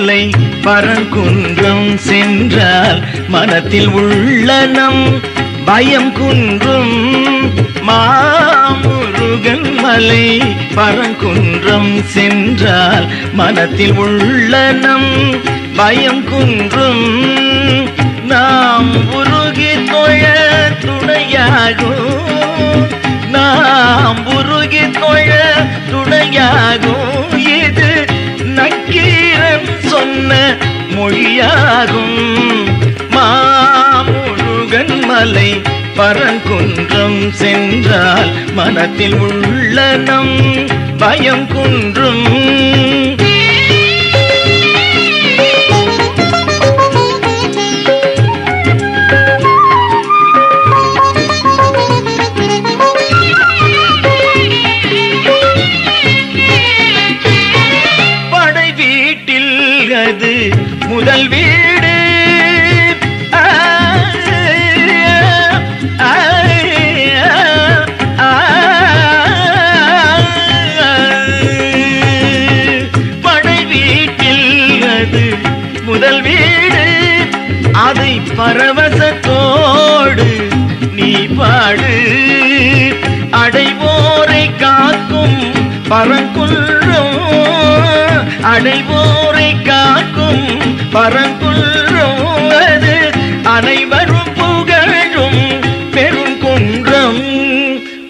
பரங்குன்றம் சென்றால் மனத்தில் உள்ளனம் பயம் குன்றும். மாமுருகன் மலை பரங்குன்றம் சென்றால் மனத்தில் உள்ளனம் பயம் குன்றும். நாம் உருகி தொழ துணையாகும். நாம் உருகி மொழியாகும். மாமுழுகன் மலை பரங்குன்றம் சென்றால் மனத்தில் உள்ளனம் பயம் குன்றும். முதல் வீடு. படை வீட்டில் அது முதல் வீடு. அதை பரவசத்தோடு நீ பாடு. அடைவோரை காக்கும் பரங்குன்றம் அடைவோரை காக்கும் பரங்குன்றம் அது அனைவரும் புகழும் பெருங்குன்றம்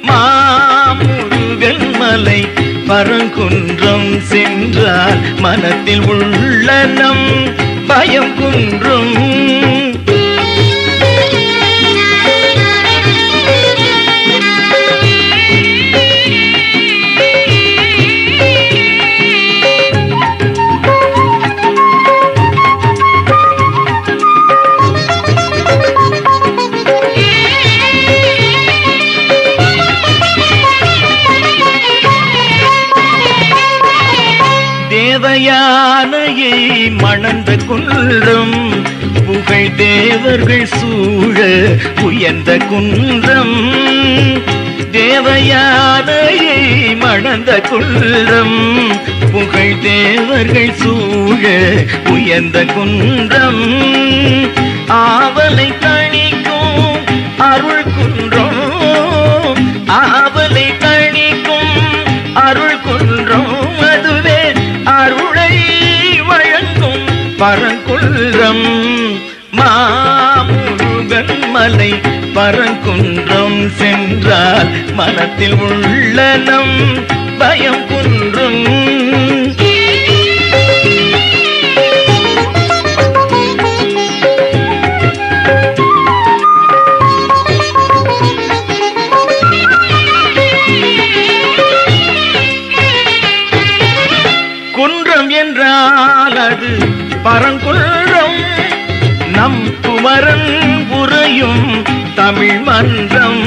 மாமுருகன் மலை பரங்குன்றம் சென்றால் மனத்தில் உள்ளனம் பயம் குன்றும். யானையை மணந்த குன்றம் புகழ் தேவர்கள் சூழ உயர்ந்த குன்றம். தேவயானையை மணந்த குன்றம். புகழ் தேவர்கள் சூழ உயர்ந்த குன்றம். ஆவலை தணிக்கும் அருள் குன்றம். ஆவலை பரங்குன்றம் மாமுருகன் மலை பரங்குன்றம் சென்றால் மனத்தில் உள்ளனம் பயம் குன்றும். என்றால் அது பரங்குன்றம் நம் குமரன் உறையும் தமிழ் மன்றம்.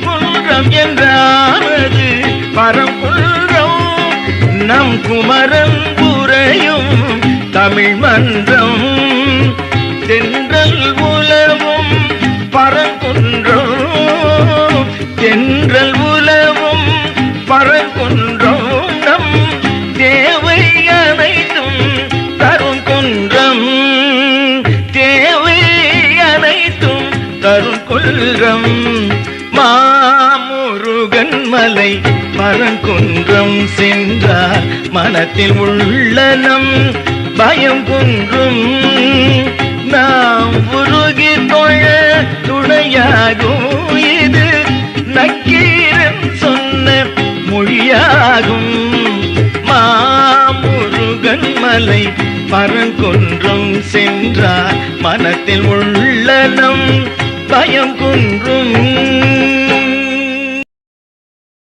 குன்றம் என்றால் அது பரங்குன்றம் நம் குமரன் உறையும் தமிழ் மன்றம். தென்றல் உலவும் பரங்குன்றம். தென்றல் உலவும் பரங்குன்றம். அனைத்தும் தரும் குன்றம் மாமுருகன் மலை மரங்குன்றம் சென்றார். மனத்தில் உள்ளனம் பயம் குன்றும். நாம் உருகி தொழ துணையாகும். இது நக்கீரன் சொன்ன மொழியாகும். மாமுருகன் மலை பரங்குன்றம் சென்றார். மனத்தில் உள்ளனம் பயம் குன்றும்.